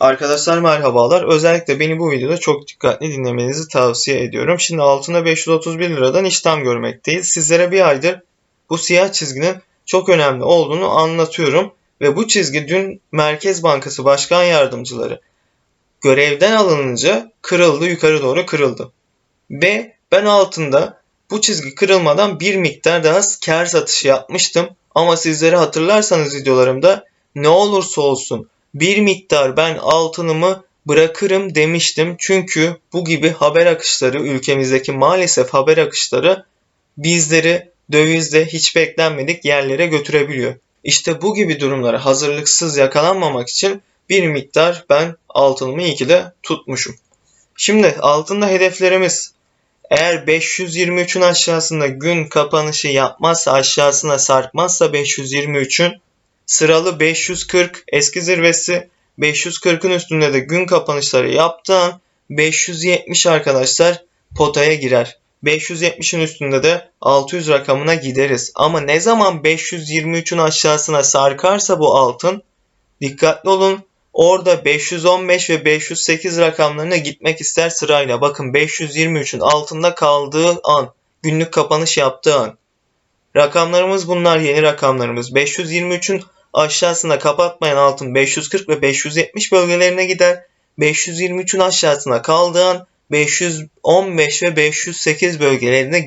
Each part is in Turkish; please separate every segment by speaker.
Speaker 1: Arkadaşlar merhabalar. Özellikle beni bu videoda çok dikkatli dinlemenizi tavsiye ediyorum. Şimdi altında 531 liradan işlem görmekteyiz. Sizlere bir aydır bu siyah çizginin çok önemli olduğunu anlatıyorum. Ve bu çizgi dün Merkez Bankası Başkan Yardımcıları görevden alınınca kırıldı, yukarı doğru kırıldı. Ve ben altında bu çizgi kırılmadan bir miktar daha kar satışı yapmıştım. Ama sizlere hatırlarsanız videolarımda ne olursa olsun bir miktar ben altınımı bırakırım demiştim. Çünkü bu gibi haber akışları ülkemizdeki maalesef haber akışları bizleri dövizde hiç beklenmedik yerlere götürebiliyor. İşte bu gibi durumlara hazırlıksız yakalanmamak için bir miktar ben altınımı iyi ki de tutmuşum. Şimdi altında hedeflerimiz eğer 523'ün aşağısında gün kapanışı yapmazsa aşağısına sarkmazsa 523'ün sıralı 540 eski zirvesi 540'ın üstünde de gün kapanışları yaptığı an 570 arkadaşlar potaya girer. 570'in üstünde de 600 rakamına gideriz. Ama ne zaman 523'ün aşağısına sarkarsa bu altın dikkatli olun. Orada 515 ve 508 rakamlarına gitmek ister sırayla. Bakın 523'ün altında kaldığı an, günlük kapanış yaptığı an. Rakamlarımız bunlar yeni rakamlarımız. 523'ün aşağısına kapatmayan altın 540 ve 570 bölgelerine gider. 523'ün aşağısına kaldığı an 515 ve 508 bölgelerine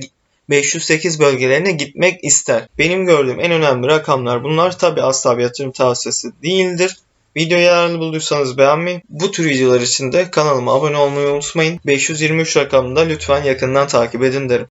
Speaker 1: 508 bölgelerine gitmek ister. Benim gördüğüm en önemli rakamlar bunlar. Tabi asla bir yatırım tavsiyesi değildir. Videoyu yararlı bulduysanız beğenmeyi, bu tür videolar için de kanalıma abone olmayı unutmayın. 523 rakamını da lütfen yakından takip edin derim.